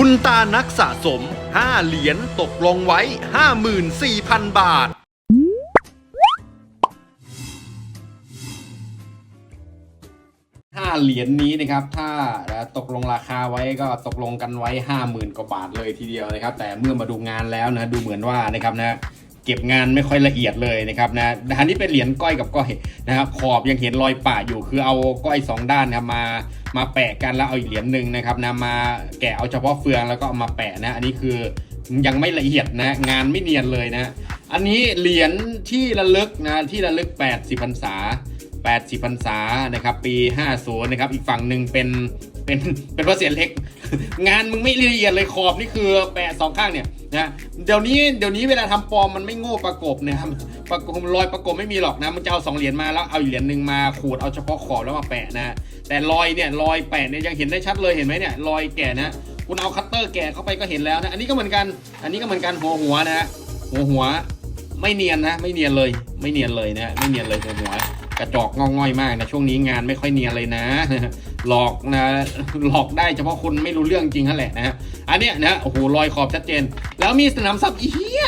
บุญตานักสะสม 5 เหรียญตกลงไว้ 54,000 บาท ห้าเหรียญนี้นะครับ ถ้าตกลงราคาไว้ก็ตกลงกันไว้ห้าหมื่นกว่าบาทเลยทีเดียวนะครับ แต่เมื่อมาดูงานแล้วนะ ดูเหมือนว่านะครับนะ เก็บงานไม่ค่อยละเอียดเลยนะครับนะอันนี้เป็นเหรียญก้อยกับก้อยนะครับขอบยังเห็นรอยปะอยู่คือเอาก้อยสองด้านนะมามาแปะกันแล้วเอาอีกเหรียญหนึ่งนะครับนะมาแกะเอาเฉพาะเฟืองแล้วก็เอามาแปะนะอันนี้คือยังไม่ละเอียดนะงานไม่เนียนเลยนะ อันนี้เหรียญที่ระลึกนะที่ระลึก 80พรรษา 80พรรษานะครับ ปี 50นะครับอีกฝั่งหนึ่งเป็นเป็นเป็นพระเศียรเล็ก งานมึงไม่ละเอียดเลยขอบนี่คือแปะสองข้างเนี่ยนะเดี๋ยวนี้เดี๋ยวนี้เวลาทำปลอมมันไม่โง่ประกบนะครับประกบรอยประกบไม่มีหรอกนะมันจะเอาสองเหรียญมาแล้วเอาอีกเหรียญหนึ่งมาขูดเอาเฉพาะขอบแล้วมาแปะนะแต่รอยเนี่ยรอยแปะเนี่ยยังเห็นได้ชัดเลยเห็นไหมเนี่ยรอยแกะนะคุณเอาคัตเตอร์แกะเข้าไปก็เห็นแล้วนะอันนี้ก็เหมือนกัน อันนี้ก็เหมือนกันหัวหัวนะฮะหัวหัวไม่เนียนนะ ไม่เนียนเลย ไม่เนียนเลยนะไม่เนียนเลยหัวหัว กระจอกงอง่อยมากนะช่วงนี้งานไม่ค่อยเนียนเลยนะ หลอกนะหลอกได้เฉพาะคนไม่รู้เรื่องจริงนั่นแหละนะฮะอันเนี้ยนะโอ้โหรอยขอบชัดเจน แล้วมีสนามซับอีเหี้ย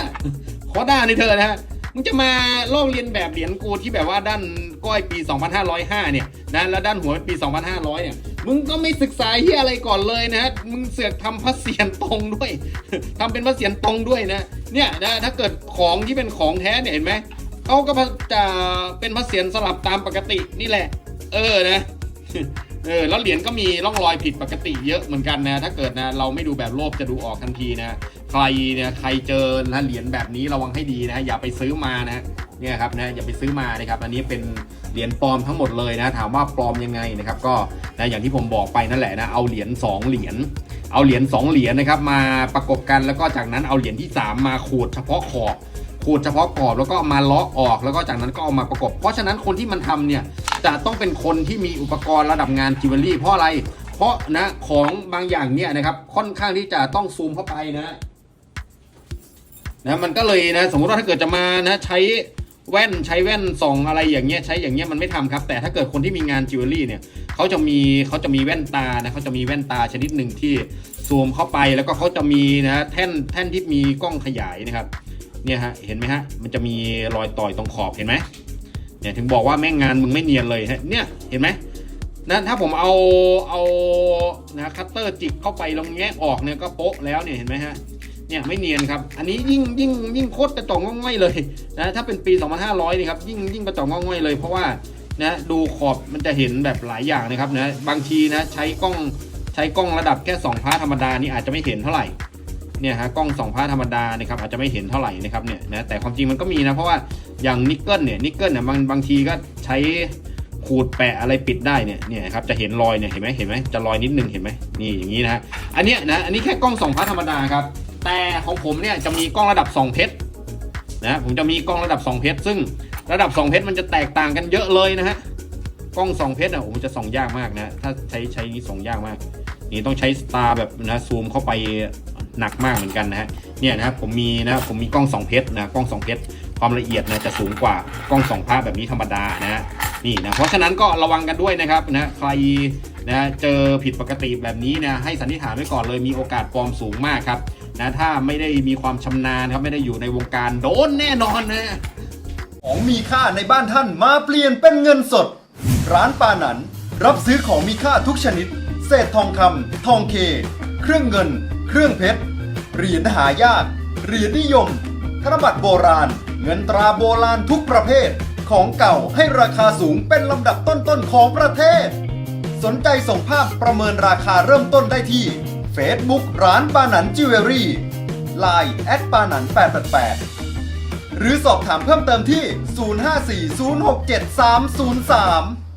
ขอด่าในเธอนะฮะมึงจะมาลอกเลียนแบบเหรียญกูที่แบบว่าด้านก้อยปี 2505 เนี่ยนะแล้วด้านหัวปี 2500 เนี่ย มึงก็ไม่ศึกษาเฮียอะไรก่อนเลยนะมึงเสือกทำพระเศียรตรงด้วยทำเป็นพระเศียรตรงด้วยนะเนี่ยนะถ้าเกิดของที่เป็นของแท้เนี่ยเห็นไหม เขาก็จะเป็นพระเศียรสลับตามปกตินี่แหละ เออนะ เออแล้วเหรียญก็มีร่องรอยผิดปกติเยอะเหมือนกันนะ ถ้าเกิดนะเราไม่ดูแบบโลภจะดูออกทันทีนะ ใครเนี่ยใครเจอนะเหรียญแบบนี้ระวังให้ดีนะ อย่าไปซื้อมานะเนี่ยครับนะอย่าไปซื้อมานะครับ อันนี้เป็นเหรียญปลอมทั้งหมดเลยนะ ถามว่าปลอมยังไงนะครับ ก็นะอย่างที่ผมบอกไปนั่นแหละนะเอาเหรียญ2เหรียญเอาเหรียญ2เหรียญนะครับมาประกบกันแล้วก็จากนั้นเอาเหรียญที่ 3 มาขูดเฉพาะขอบ ขูดเฉพาะกรอบแล้วก็มาเลาะออกแล้วก็จากนั้นก็เอามาประกบ เพราะฉะนั้นคนที่มันทำเนี่ยจะต้องเป็นคนที่มีอุปกรณ์ระดับงานจิวเวลรี่เพราะอะไร เพราะนะของบางอย่างเนี่ยนะครับค่อนข้างที่จะต้องซูมเข้าไปนะนะมันก็เลยนะสมมติว่าถ้าเกิดจะมานะใช้แว่นใช้แว่นส่องอะไรอย่างเงี้ยใช้อย่างเงี้ยมันไม่ทำครับ แต่ถ้าเกิดคนที่มีงานจิวเวลรี่เนี่ยเขาจะมีเขาจะมีแว่นตานะเขาจะมีแว่นตาชนิดหนึ่งที่ซูมเข้าไปแล้วก็เขาจะมีนะแท่นแท่นที่มีกล้องขยายนะครับ เนี่ยฮะเห็นไหมฮะมันจะมีรอยต่อยตรงขอบเห็นไหมเนี่ยถึงบอกว่าแม่งงานมึงไม่เนียนเลยฮะเนี่ยเห็นไหมนะถ้าผมเอาเอานะคัตเตอร์จิกเข้าไปลองแงะออกเนี่ยก็โป๊ะแล้วเนี่ยเห็นไหมฮะเนี่ยไม่เนียนครับ อันนี้ยิ่งยิ่งยิ่งโคตรกระจอกง่อยเลยนะถ้าเป็นปี 2500นี่ครับยิ่งยิ่งกระจอกง่อยเลย เพราะว่านะดูขอบมันจะเห็นแบบหลายอย่างนะครับนะบางทีนะใช้กล้องใช้กล้องระดับแค่2พาร์ทธรรมดานี่อาจจะไม่เห็นเท่าไหร่ เนี่ยฮะกล้องสองพาร์ทธรรมดานะครับอาจจะไม่เห็นเท่าไหร่นะครับเนี่ยนะแต่ความจริงมันก็มีนะเพราะว่าอย่างนิกเกิลเนี่ยนิกเกิลเนี่ยบางบางทีก็ใช้ขูดแปะอะไรปิดได้เนี่ยเนี่ยครับจะเห็นรอยเนี่ยเห็นไหมเห็นไหมจะรอยนิดนึงเห็นไหมนี่อย่างนี้นะฮะอันเนี้ยนะอันนี้แค่กล้องสองพาร์ทธรรมดาครับแต่ของผมเนี่ยจะมีกล้องระดับ2เพชรนะผมจะมีกล้องระดับ2เพชรซึ่งระดับ2เพชรมันจะแตกต่างกันเยอะเลยนะฮะกล้อง2เพชรอะโอ้จะส่องยากมากนะถ้าใช้ใช้นี้ส่องยากมากนี่ต้องใช้สตาร์แบบนะซูมเข้าไป หนักมากเหมือนกันนะฮะเนี่ยนะครับผมมีนะผมมีกล้อง2เพชรนะกล้อง2เพชรความละเอียดนะจะสูงกว่ากล้อง2ภาพแบบนี้ธรรมดานะฮะนี่นะเพราะฉะนั้นก็ระวังกันด้วยนะครับนะใครนะเจอผิดปกติแบบนี้นะให้สันนิษฐานไว้ก่อนเลยมีโอกาสปลอมสูงมากครับนะถ้าไม่ได้มีความชำนาญครับไม่ได้อยู่ในวงการโดนแน่นอนนะของมีค่าในบ้านท่านมาเปลี่ยนเป็นเงินสด ร้านปานันรับซื้อของมีค่าทุกชนิด เศษทองคำทองเค เครื่องเงิน เครื่องเพชร เหรียญหายาก เหรียญนิยม ธนบัตรโบราณ เงินตราโบราณทุกประเภท ของเก่าให้ราคาสูงเป็นลำดับต้นๆของประเทศ สนใจส่งภาพประเมินราคาเริ่มต้นได้ที่ Facebook ร้านปานันจิวเวลรี่ Line แอดปานัน888 หรือสอบถามเพิ่มเติมที่ 054 067 303